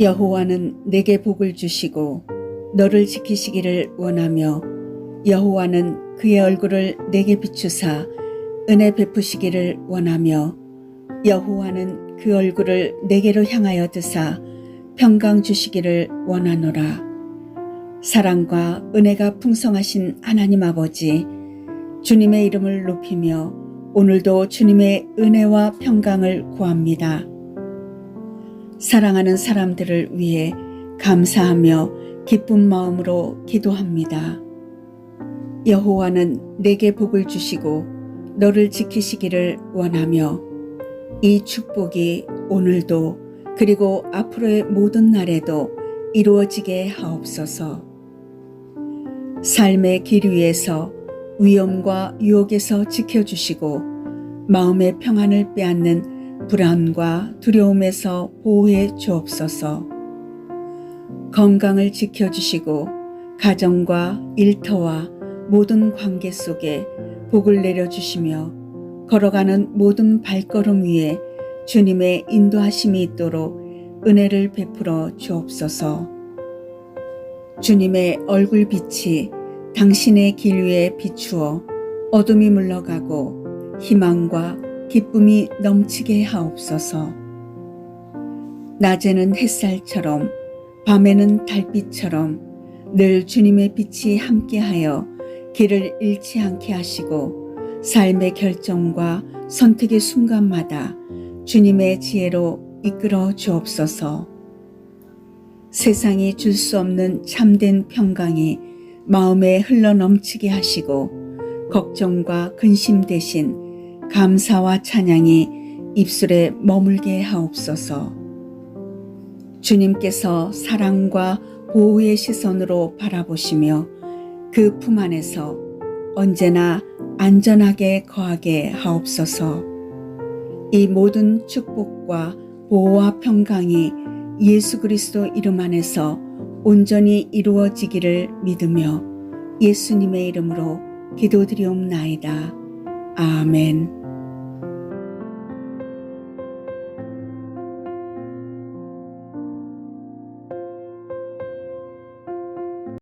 여호와는 내게 복을 주시고 너를 지키시기를 원하며 여호와는 그의 얼굴을 내게 비추사 은혜 베푸시기를 원하며 여호와는 그 얼굴을 내게로 향하여 드사 평강 주시기를 원하노라. 사랑과 은혜가 풍성하신 하나님 아버지, 주님의 이름을 높이며 오늘도 주님의 은혜와 평강을 구합니다. 사랑하는 사람들을 위해 감사하며 기쁜 마음으로 기도합니다. 여호와는 내게 복을 주시고 너를 지키시기를 원하며 이 축복이 오늘도 그리고 앞으로의 모든 날에도 이루어지게 하옵소서. 삶의 길 위에서 위험과 유혹에서 지켜주시고 마음의 평안을 빼앗는 불안과 두려움에서 보호해 주옵소서. 건강을 지켜주시고 가정과 일터와 모든 관계 속에 복을 내려주시며 걸어가는 모든 발걸음 위에 주님의 인도하심이 있도록 은혜를 베풀어 주옵소서. 주님의 얼굴 빛이 당신의 길 위에 비추어 어둠이 물러가고 희망과 기쁨이 넘치게 하옵소서. 낮에는 햇살처럼 밤에는 달빛처럼 늘 주님의 빛이 함께하여 길을 잃지 않게 하시고 삶의 결정과 선택의 순간마다 주님의 지혜로 이끌어 주옵소서. 세상이 줄 수 없는 참된 평강이 마음에 흘러 넘치게 하시고 걱정과 근심 대신 감사와 찬양이 입술에 머물게 하옵소서. 주님께서 사랑과 보호의 시선으로 바라보시며 그 품 안에서 언제나 안전하게 거하게 하옵소서. 이 모든 축복과 보호와 평강이 예수 그리스도 이름 안에서 온전히 이루어지기를 믿으며 예수님의 이름으로 기도드리옵나이다. 아멘.